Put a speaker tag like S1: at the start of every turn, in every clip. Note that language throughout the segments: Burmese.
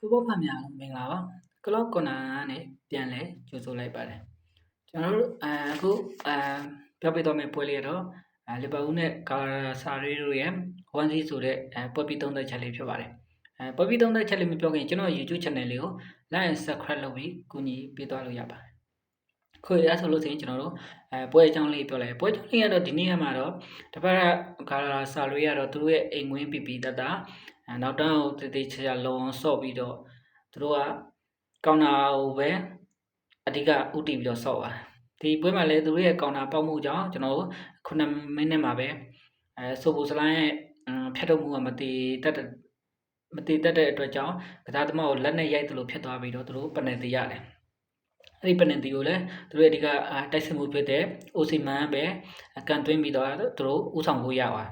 S1: ပပေါဖတ်များမင်္ဂလာပါကလော့ကွန်နာကနေပြန်လဲကြိုဆိုလိုက်ပါတယ်ကျွန်တော်တို့အခုအပြောပြတော့မယ့်ပွဲလေးကတော့လီဗာပူးနဲ့ကာဆာရီတို့ရဲ့1-0ဆိုတဲ့ပွဲပြီးသုံးသက်ချက်လေးဖြစ်ပါတယ်အဲပွဲပြီးသုံးသက်ချက်လေးမပြောခင်ကျွန်တော် YouTube channel လေးကို like and subscribe လုပ်ပြီးကူညီပေးသွားလို့ရပါတယ်ခွေရဆိုလို့ဆိုရင်ကျွန်တော်တို့အဲပွဲအကြောင်းလေးပြောလိုက်ပွဲအကြောင်းလေးကတော့ဒီနေ့မှာတော့တပတ်ကကာဆာရီကတော့သူတို့ရဲ့အိမ်ငွေးပီပီတတ နောက်တန်းကိုတည်တည်ချာချာလုံအောင်ဆော့ပြီးတော့သူတို့ကကောင်နာကိုပဲအဓိကဥတည်ပြီးတော့ဆော့ပါတယ်ဒီပွဲမှာလည်းသူတို့ရဲ့ကောင်နာပေါက်မှုကြောင့်ကျွန်တော်တို့9မိနစ်မှာပဲအဲဆိုဘူစလိုင်းရဲ့ဖြတ်ထုတ်မှုကမတည်တတ်မတည်တတ်တဲ့အတွက်ကြောင့်ကစားသမားကိုလက်နဲ့ရိုက်သလိုဖြစ်သွားပြီးတော့သူတို့ပနယ်တီရတယ်အဲ့ဒီပနယ်တီကိုလည်းသူတို့ရဲ့အဓိကတိုက်စစ်မှုဖြစ်တဲ့အိုစီမန်ပဲကန်သွင်းပြီးတော့သူတို့ဥဆောင်ဖို့ရပါတယ်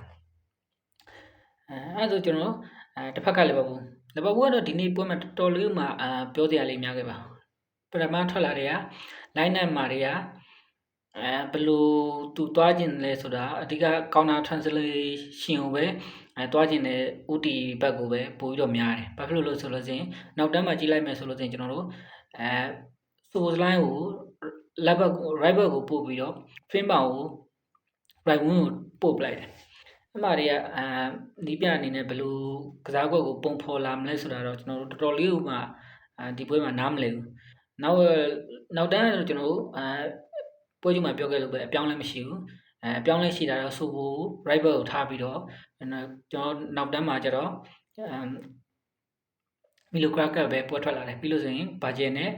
S1: အဲအဲ့ဒါဆိုကျွန်တော် အဲတစ်ဖက်ကလည်းပါဘူးလီဗာပူးကတော့ဒီနေ့ပွဲမှာတော်တော်လေးမှအာပြောစရာလေးများခဲ့ပါပထမထွက်လာတဲ့က line up မှာတွေကအဲဘယ်လိုသူသွားခြင်းလဲဆိုတာအဓိက counter translation ကိုပဲအဲသွားခြင်းတဲ့ UT ဘက်ကိုပဲပို့ပြီးတော့များတယ်ဘာဖြစ်လို့လဲဆိုလို့ချင်းနောက်တန်းမှာကြည့်လိုက်မယ်ဆိုလို့ချင်းကျွန်တော်တို့အဲ source line ကို left back right back ကိုပို့ပြီးတော့ fin bound ကို right wing ကိုပို့ပလိုက်တယ် အမှတွေကအာနီးပြအနေနဲ့ဘယ်လိုကစားကွက်ကိုပုံဖော်လာမလဲဆိုတာတော့ကျွန်တော်တို့တော်တော်လေးကိုမှအာဒီပွဲမှာနားမလည်ဘူးနောက်နောက်တန်းကတော့ကျွန်တော်တို့အာပွဲကြီးမှာပြောခဲ့လို့ပဲအပြောင်းလဲမရှိဘူးအဲအပြောင်းလဲရှိတာတော့ဆိုဖို့ right back ကိုထားပြီးတော့ကျွန်တော်နောက်တန်းမှာကျတော့အမ်မီလိုကရကပဲပွဲထွက်လာတယ်ပြီးလို့ဆိုရင်ဘာဂျယ်နဲ့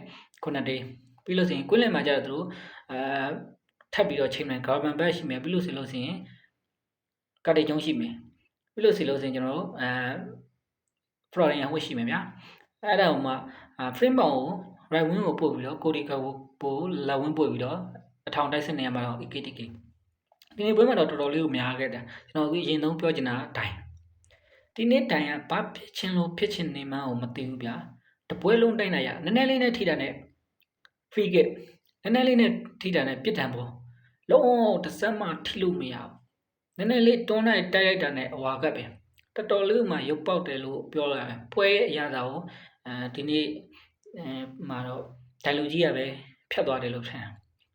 S1: ခုနတေးပြီးလို့ဆိုရင်ကွင်းလင်မှာကျတော့သူတို့အာထပ်ပြီးတော့ချိန်မယ် government back ရှိမယ်ပြီးလို့ဆိုလို့ဆိုရင် ကတ်တေကျုံးရှိမယ်ပြီးလို့စီလို့ဆိုရင်ကျွန်တော်တို့အဲ Florian ဝှက်ရှိမယ်ဗျာအဲ့ဒါဟိုမှာ frame bound ကို right wing ကိုပို့ပြီးတော့ Cody ကိုပို့ left wing ပို့ပြီးတော့အထောင်တိုက်စစ်နေရမှာတော့ EKTK ဒီနေ့ပွဲမှာတော့တော်တော်လေးကိုများခဲ့တယ်ကျွန်တော်အခုအရင်ဆုံးပြောချင်တာအတိုင်းဒီနေ့တိုင်ကဘာဖြစ်ချင်းလို့ဖြစ်ချင်းနေမှန်းကိုမသိဘူးဗျာတပွဲလုံးတိုက်နိုင်ရနည်းနည်းလေးနဲ့ထိတာနဲ့ free kick နည်းနည်းလေးနဲ့ထိတာနဲ့ပြစ်ဒဏ်ပေါ်လုံးဝတစ်စက်မှထိလို့မရဘူး နည်းနည်းလေးတွန်းလိုက်တိုက်လိုက်တာနဲ့အဝါကပ်ပဲတော်တော်လေးမှရုပ်ပေါက်တယ်လို့ပြောလာတယ်ပွဲအရာသာကိုအဲဒီနေ့အဲမှာတော့ဒိုင်လူကြီးကပဲဖြတ်သွားတယ်လို့ထင်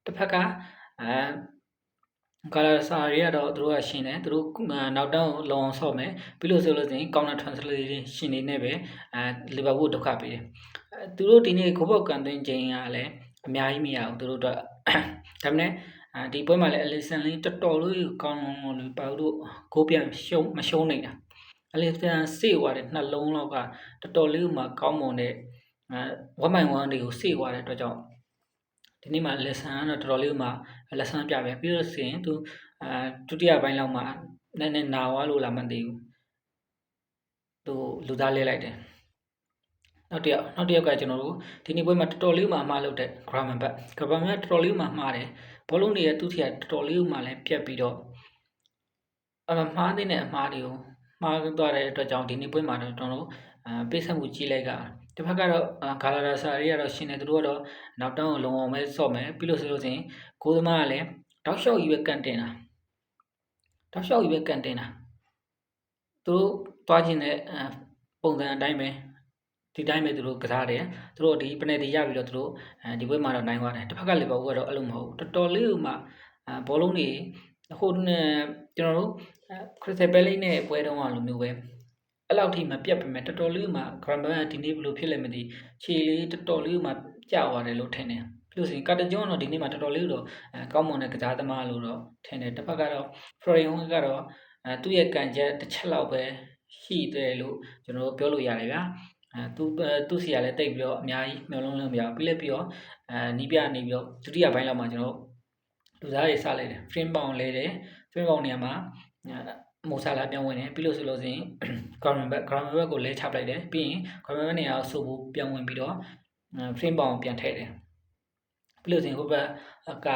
S1: တစ်ဖက်ကအဲကာလာစာရီကတော့သူတို့ကရှင်းတယ်သူတို့နောက်တောင်းလောအောင်ဆော့မယ်ပြီးလို့ဆိုလို့ရှိရင် counter translation ရှင်နေနဲ့ပဲအဲလီဗာပူးဒုက္ခပေးတယ်အဲသူတို့ဒီနေ့ခိုးပေါက်ကန်သွင်းခြင်းကလည်းအများကြီးမရဘူးသူတို့တော့ဒါပေမဲ့ ဒီပွဲမှာလည်းအလီဆန်လေးတော်တော်လေးကောင်းလို့ပါတို့ကိုပြန်ရှုံးမရှုံးနေတာအလီဆန်စေ့သွားတဲ့နှလုံးလောက်ကတော်တော်လေးမှကောင်းမွန်တဲ့အဲ1 by 1တွေကိုစေ့သွားတဲ့အတွက်ကြောင့်ဒီနေ့မှာ lesson ကတော့တော်တော်လေးမှ lesson ပြပဲပြီးတော့ဆိုရင်သူအဲဒုတိယပိုင်းလောက်မှာနည်းနည်းနာဝါလို့လာမသိဘူးသူလူသားလဲလိုက်တယ် နောက်တစ်ယောက်နောက်တစ်ယောက်ကကျွန်တော်တို့ဒီနေ့ပွဲမှာတော်တော်လေးမှအမှားလုပ်တဲ့ grammar back grammar တော်တော်လေးမှမှားတယ်ဘောလုံးတွေရဲ့သူ့ထက်တော်တော်လေးမှလည်းပြက်ပြီးတော့အမှားတဲ့အမှားတွေကိုမှားသွားတဲ့အတွက်ကြောင့်ဒီနေ့ပွဲမှာတော့ကျွန်တော်တို့အဲပေးဆက်မှုကြီးလိုက်ကတစ်ဖက်ကတော့ဂါလာရာဆာရီကတော့ရှင်နေသူတို့ကတော့နောက်တောင်းကိုလုံအောင်ပဲဆော့မယ်ပြီးလို့ဆိုလို့ချင်းကိုသမားကလည်းတောက်လျှောက်ကြီးပဲကန်တင်တာတောက်လျှောက်ကြီးပဲကန်တင်တာသူတို့တွားခြင်းတဲ့ပုံစံအတိုင်းပဲ ဒီတိုင်းပဲသူတို့ကစားတယ်သူတို့ဒီပနယ်တီရပြီးတော့သူတို့အဲဒီဘက်မှာတော့နိုင်သွားတယ်တစ်ဖက်ကလီဗာပူးကတော့အဲ့လိုမဟုတ်တော်တော်လေးမှဘောလုံးတွေဟိုကျွန်တော်တို့ခရစ်စတယ်ပဲလိနဲ့ပွဲတုံးကလိုမျိုးပဲအဲ့လောက်ထိမပြတ်ပေမဲ့တော်တော်လေးမှဂရမ်ဘန်ကဒီနေ့ဘယ်လိုဖြစ်လဲမသိခြေလေးတော်တော်လေးမှကျသွားတယ်လို့ထင်တယ်ပြီးလို့ဆိုရင်ကာတဂျွန်ကတော့ဒီနေ့မှတော်တော်လေးတော့ကောင်းမွန်တဲ့ကစားသမားလို့တော့ထင်တယ်တစ်ဖက်ကတော့ဖရိုရီယွန်ကတော့အဲသူ့ရဲ့ကန်ချက်တစ်ချက်လောက်ပဲရှိတယ်လို့ကျွန်တော်ပြောလို့ရတယ်ဗျာ အဲသူသူစီကလည်းတိတ်ပြီးတော့အများကြီးမျောလုံးလုံးမရဘူးပြီးလည်းပြီးတော့အဲနီးပြနေပြီးတော့ဒုတိယပိုင်းလောက်မှာကျွန်တော်လူသားတွေစလိုက်တယ် frame bound လဲတယ် frame bound နေရာမှာမိုဆာလာပြန်ဝင်တယ်ပြီးလို့ဆိုလို့ဆိုရင် ground back ground back ကိုလဲချပလိုက်တယ်ပြီးရင် ground back နေရာကိုဆိုဖို့ပြန်ဝင်ပြီးတော့ frame bound ပြန်ထည့်တယ်ပြီးလို့ဆိုရင်ဟိုဘက်က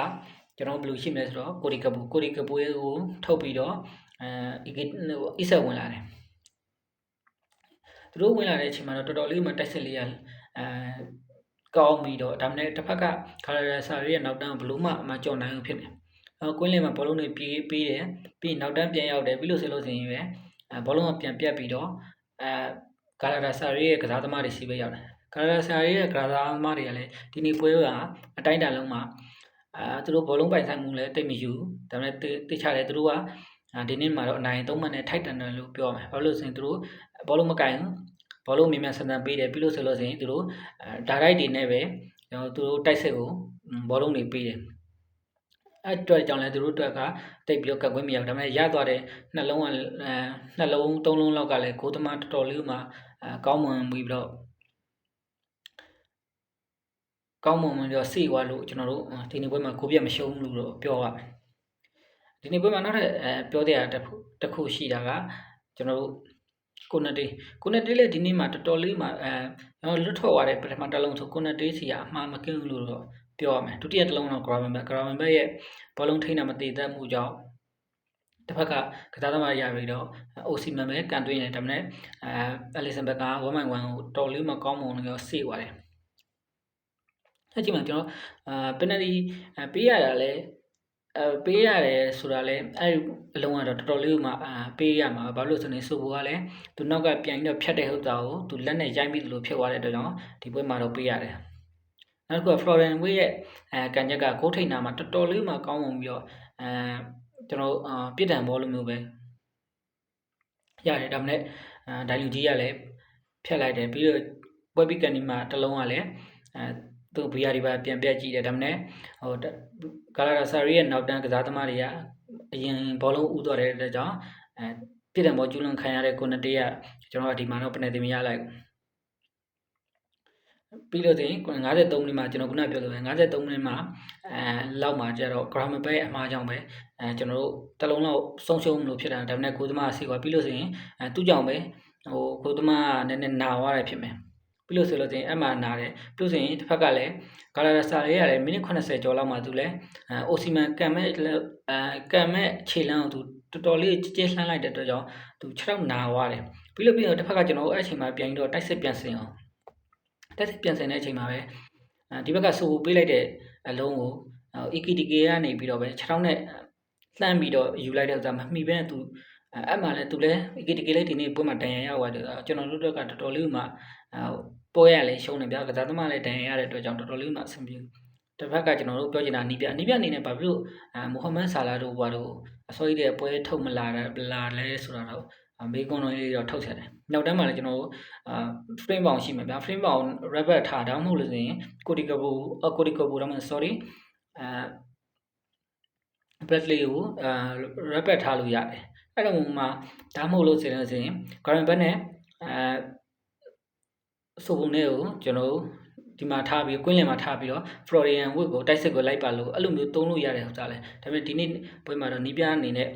S1: ကျွန်တော်ဘယ်လိုရှိမလဲဆိုတော့ကိုရီကပူကိုရီကပူရဲ့ကိုထုတ်ပြီးတော့အဲအီဆက်ဝင်လာတယ် သူတို့ဝင်လာတဲ့အချိန်မှာတော့တော်တော်လေးမှတိုက်စစ်လေးရအဲကောင်းပြီးတော့ဒါမှလည်းတစ်ဖက်ကခါရဆာရီရဲ့နောက်တန်းဘလို့မှမကြော်နိုင်ဘူးဖြစ်နေအဲကွင်းလင်မှာဘောလုံးတွေပြေးပေးတယ်ပြီးနောက်တန်းပြန်ရောက်တယ်ပြီးလို့ဆိုလို့ဆိုရင်ပဲအဲဘောလုံးကပြန်ပြတ်ပြီးတော့အဲကာလာဒါဆာရီရဲ့ကစားသမားတွေစီပဲရောက်တယ်ကာလာဒါဆာရီရဲ့ကစားသမားတွေကလည်းဒီနေ့ပွဲကအတိုင်းအတာလုံးမှာအာသူတို့ဘောလုံးပိုင်ဆိုင်မှုလည်းတိတ်မယူဒါပေမဲ့တိတ်ချတယ်သူတို့ကအာဒီနေ့မှာတော့အနိုင်သုံးမှတ်နဲ့ထိုက်တန်တယ်လို့ပြောမယ်ဘာလို့လဲဆိုရင်သူတို့ ဘောလုံးမကင်ဘူးဘောလုံးမြန်မြန်ဆန်ဆန်ပေးတယ်ပြီးလို့ဆိုလို့ဆိုရင်သူတို့ဒါရိုက်တွေနဲ့ပဲကျွန်တော်သူတို့တိုက်စစ်ကိုဘောလုံးတွေပေးတယ်အဲ့အတွက်ကြောင့်လည်းသူတို့အတွက်ကတိတ်ပြီးတော့ကတ်ကွင်းမရဘူးဒါပေမဲ့ရသွားတဲ့နှလုံးကအဲနှလုံးသုံးလုံးလောက်ကလည်းကိုသမားတော်တော်လေးမှအဲကောင်းမွန်ပြီးတော့ကောင်းမွန်ပြီးတော့စိတ်ဝါလို့ကျွန်တော်တို့ဒီနေ့ပွဲမှာကိုပြတ်မရှုံးဘူးလို့ပြောရမယ်ဒီနေ့ပွဲမှာနောက်ထပ်အဲပြောတဲ့တစ်ခုတစ်ခုရှိတာကကျွန်တော်တို့ ကိုနတေးကိုနတေးလည်းဒီနေ့မှာတော်တော်လေးမှာအဲလွတ်ထွက်သွားတဲ့ပထမတစ်လုံးဆိုကိုနတေးစီကအမှားမကင်းဘူးလို့တော့ပြောရမယ်ဒုတိယတစ်လုံးတော့ Graven Back Graven Back ရဲ့ဘောလုံးထိန်းတာမတည်တတ်မှုကြောင့်တစ်ဖက်ကကစားသမားရပြီးတော့အိုစီမန်ပဲကန်သွင်းတယ်ဒါပေမဲ့အဲအလီဆန်ဘက်က1 1ကိုတော်လေးမကောင်းမွန်လို့ရောစေ့သွားတယ်အဲ့ဒီမှာကျွန်တော်အာပယ်နယ်တီပေးရတာလဲ အဲပေးရတယ်ဆိုတာလဲအဲ့အလုံးကတော့တော်တော်လေးမှအာပေးရမှာဘာလို့ဆိုနေဆိုဘောကလည်းသူနောက်ကပြန်ပြီးတော့ဖြတ်တဲ့ဟုတ်တာကိုသူလက်နဲ့ရိုက်ပြီးလို့ဖြစ်သွားတဲ့အတွက်ကြောင့်ဒီပွဲမှာတော့ပေးရတယ်နောက်တစ်ခုက Florian Way ရဲ့အဲကန်ချက်ကဂိုးထိန်နာမှာတော်တော်လေးမှကောင်းဝင်ပြီးတော့အဲကျွန်တော်အာပြစ်ဒဏ်ဘောလိုမျိုးပဲရတယ်ဒါမှမဟုတ်ဒိုင်လူကြီးကလည်းဖြတ်လိုက်တယ်ပြီးတော့ပွဲပြီးကန်ဒီမှာတစ်လုံးကလည်းအဲ သူဘီယာဒီပါပြန်ပြတ်ကြည့်တယ်ဒါမှမဟုတ်ဟိုကာလာဒါဆာရီရဲ့နောက်တန်းကစားသမားတွေကအရင်ဘောလုံးဥသွားတဲ့အတွက်ကြောင့်အဲပြစ်ဒဏ်ဘောကျူးလွန်ခံရတဲ့ကိုနတေးကကျွန်တော်ကဒီမှာတော့ပနယ်တင်မရလိုက်ဘူးပြီးလို့တင်53မိနစ်မှာကျွန်တော်ခုနပြောလို့ပဲ53မိနစ်မှာအဲလောက်မှာကျတော့ grammar ပဲအမှားကြောင့်ပဲအဲကျွန်တော်တို့တလုံးလောက်ဆုံးရှုံးမလို့ဖြစ်တာဒါပေမဲ့ကိုသမားဆီကွာပြီးလို့ဆိုရင်အဲသူ့ကြောင့်ပဲဟိုကိုသမားကနည်းနည်းနာသွားတယ်ဖြစ်မယ် ပြီးလို့ဆိုလို့တင်အမှနာတယ်ပြီးလို့ဆိုရင်တစ်ဖက်ကလည်းဂါလာဒါဆာလေးရတယ်မိနစ်80ကျော်လောက်မှသူလည်းအဲအိုစီမန်ကန်မဲ့အဲကန်မဲ့ခြေလမ်းကိုသူတော်တော်လေးကြည်ကြဲလှမ်းလိုက်တဲ့အတွက်ကြောင့်သူ6ရောက်နာသွားတယ်ပြီးလို့ပြီးတော့တစ်ဖက်ကကျွန်တော်အဲ့အချိန်မှာပြန်ပြီးတော့တိုက်စစ်ပြန်ဆင်အောင်တက်စစ်ပြန်ဆင်တဲ့အချိန်မှာပဲဒီဘက်ကစူပေးလိုက်တဲ့အလုံးကို EKTK ကနေပြီးတော့ပဲ6ထောင်းနဲ့လှမ်းပြီးတော့ယူလိုက်တဲ့ဥစ္စာမမှီဘဲနဲ့သူ အဲ့မှာလဲသူလဲ EKTK လေးဒီနေ့ပွဲမှာတန်ရရသွားတယ်ကျွန်တော်တို့ကတော်တော်လေးမှပွဲရလဲရှုံးနေဗျာကစားသမားလဲတန်ရရတဲ့အတွက်ကြောင့်တော်တော်လေးမှအဆင်ပြေတစ်ဖက်ကကျွန်တော်တို့ပြောချင်တာနီးပြနီးပြအနေနဲ့ဘာဖြစ်လို့အဲမိုဟာမက်ဆာလာတို့ဘာတို့အစိုးရတဲ့ပွဲထုတ်မလာလာလဲဆိုတာတော့မေကွန်တော်လေးတော့ထုတ်ချက်တယ်။နောက်တန်းမှာလည်းကျွန်တော်တို့အာ frame bound ရှိမှာဗျာ frame bound rabbit ထားတာမဟုတ်လို့ဆိုရင် cortical အ cortical တော့မ sorry အာ Bradley ကိုအာ rabbit ထားလို့ရတယ်။ အဲ့တော့မှဒါမှမဟုတ်လို့ဆိုရင် Garen Bell နဲ့အာဆိုပုံနဲ့ကိုကျွန်တော်တို့ဒီမှာထားပြီးကွင်းလင်မှာထားပြီးတော့ Florian Wood ကိုတိုက်စစ်ကိုလိုက်ပါလို့အဲ့လိုမျိုးသုံးလို့ရတယ်ဟုတ်သားလဲဒါပေမဲ့ဒီနေ့ပွဲမှာတော့နီးပြအနေနဲ့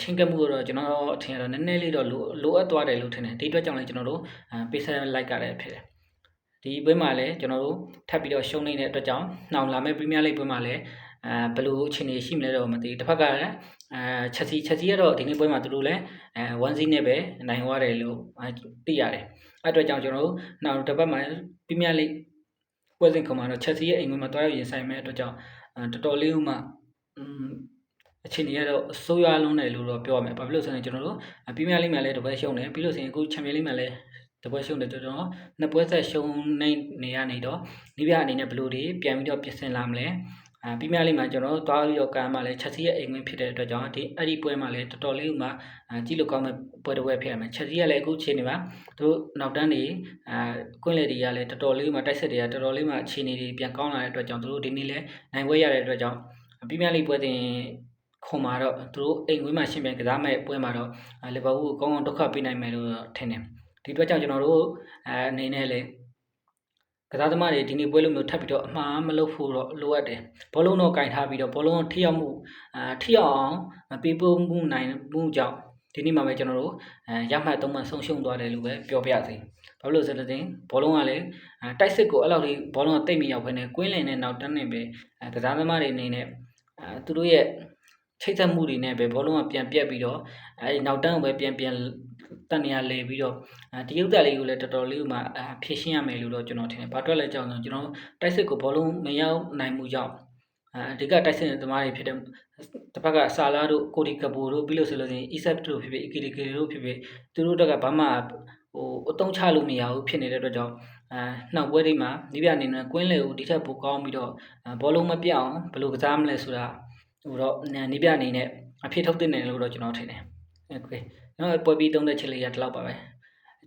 S1: ချင်းကပ်မှုတော့ကျွန်တော်အထင်တော့နည်းနည်းလေးတော့လိုအပ်သွားတယ်လို့ထင်တယ်ဒီအတွက်ကြောင့်လည်းကျွန်တော်တို့ပေးဆက်လိုက်ကြတယ်ဖြစ်တယ်ဒီပွဲမှာလည်းကျွန်တော်တို့ထပ်ပြီးတော့ရှုံးနေတဲ့အတွက်ကြောင့်နှောင်လာမဲ့ပရီးမီးယားလိဂ်ပွဲမှာလည်းအဲဘယ်လိုအခြေအနေရှိမလဲတော့မသိဘူးတစ်ဖက်ကလည်း အဲချက်စီချက်စီကတော့ဒီနေ့ပွဲမှာသူတို့လည်းအဲ1 0နဲ့ပဲနိုင်သွားတယ်လို့သိရတယ်အဲ့အတွက်ကြောင့်ကျွန်တော်တို့နောက်တစ်ပတ်မှာပရီးမီးယားလိဂ်ပွဲစဉ်ခုံမှာတော့ချက်စီရဲ့အိမ်ဝင်မှာတွားရောက်ရင်ဆိုင်မဲ့အတွက်ကြောင့်တော်တော်လေးဥမှအခြေအနေကတော့အဆိုးရွားလုံးတယ်လို့တော့ပြောရမယ်။ဘာဖြစ်လို့ဆိုရင်ကျွန်တော်တို့ပရီးမီးယားလိဂ်မှာလည်းတပွဲရှုံးတယ်ပြီးလို့ဆိုရင်အခုချန်ပီယံလိဂ်မှာလည်းတပွဲရှုံးတယ်ကျွန်တော်နှစ်ပွဲဆက်ရှုံးနေနေရနေတော့ဒီပြအနေနဲ့ဘယ်လိုတွေပြန်ပြီးတော့ပြင်ဆင်လာမလဲ။ အာပရီးမီးယားလိဂ်မှာကျွန်တော်တို့တွားပြီးတော့ကမ်းမှာလည်းချက်စီရဲ့အိမ်ဝင်ဖြစ်တဲ့အတွက်ကြောင့်ဒီအဲ့ဒီပွဲမှာလည်းတော်တော်လေးမှကြည့်လို့ကောင်းမဲ့ပွဲတစ်ပွဲဖြစ်ရမယ်။ချက်စီကလည်းအခုချိန်နေမှာတို့နောက်တန်းတွေအာကွင်းလေတွေကလည်းတော်တော်လေးမှတိုက်ဆက်တွေကတော်တော်လေးမှအခြေအနေတွေပြန်ကောင်းလာတဲ့အတွက်ကြောင့်တို့ဒီနေ့လည်းနိုင်ပွဲရတဲ့အတွက်ကြောင့်ပရီးမီးယားလိဂ်ပွဲတင်ခုံမှာတော့သူတို့အိမ်ဝင်းမှာရှင်ပြန်ကစားမဲ့ပွဲမှာတော့လီဗာပူးကိုကောင်းကောင်းဒုက္ခပေးနိုင်မယ်လို့ထင်တယ်ဒီအတွက်ကြောင့်ကျွန်တော်တို့အဲအနေနဲ့လေ ကစားသမားတွေဒီနေ့ပွဲလုံးမျိုးထပ်ပြီးတော့အမှားမလုပ်ဖို့တော့လိုအပ်တယ်ဘောလုံးတော့ကင်ထားပြီးတော့ဘောလုံးထိရောက်မှုအာထိရောက်အောင်မပေးပို့မှုနိုင်မှုကြောင့်ဒီနေ့မှာပဲကျွန်တော်တို့အဲရမှတ်သုံးမှဆုံးရှုံးသွားတယ်လို့ပဲပြောပြစီဘာလို့လဲဆိုတော့ဘောလုံးကလည်းတိုက်စစ်ကိုအဲ့လောက်လေးဘောလုံးကတိတ်မရောက်ဘဲနဲ့ကွင်းလင်နဲ့နောက်တန်းနေပဲကစားသမားတွေအနေနဲ့အဲသူတို့ရဲ့ ချိတ်ဆက်မှုတွေနဲ့ပဲဘောလုံးကပြန်ပြက်ပြီးတော့အဲဒီနောက်တန်းကိုပဲပြန်ပြန်တန်နေရလေပြီးတော့တရုတ်တက်လေးကိုလည်းတော်တော်လေးမှဖြည့်ရှင်းရမယ်လို့တော့ကျွန်တော်ထင်တယ်။ဘာအတွက်လဲကြောင်းဆိုကျွန်တော်တိုက်စစ်ကိုဘောလုံးမရောက်နိုင်မှုကြောင့်အဓိကတိုက်စစ်သမားတွေဖြစ်တဲ့တစ်ဖက်ကဆာလာတို့ကိုဒီကပိုတို့ပြီးလို့ဆိုလို့ရှိရင်အီဆက်တို့ဖြစ်ဖြစ်အီကီလီကီတို့ဖြစ်ဖြစ်သူတို့တက်ကဘာမှဟိုအတုံးချလို့မရဘူးဖြစ်နေတဲ့အတွက်ကြောင့်အဲနှောက်ပွဲတွေမှာနိဗျအနေနဲ့ကွင်းလေကိုဒီထက်ပိုကောင်းပြီးတော့ဘောလုံးမပြတ်အောင်ဘယ်လိုကစားမလဲဆိုတာ ဟိုတော့နိဗျအနေနဲ့အဖြစ်ထုတ်တင်တယ်လို့တော့ကျွန်တော်ထင်တယ်โอเคနော်ပွဲပြီးသုံးတဲ့ချက်လေးရဒီလောက်ပါပဲ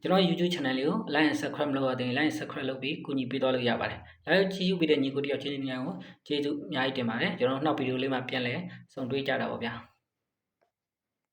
S1: ကျွန်တော် YouTube channel လေးကို like and subscribe လုပ်ရတဲ့ like and subscribe လုပ်ပြီးကူညီပေးသွားလို့ရပါတယ်။ဒါကြောင့်ကြည့်ယူပြီးတဲ့ညီကိုတယောက်ချင်းချင်းများကိုကျေးဇူးအများကြီးတင်ပါတယ်။ကျွန်တော်နောက်ဗီဒီယိုလေးမှာပြန်လည်ဆုံတွေ့ကြတာပါဗျာ။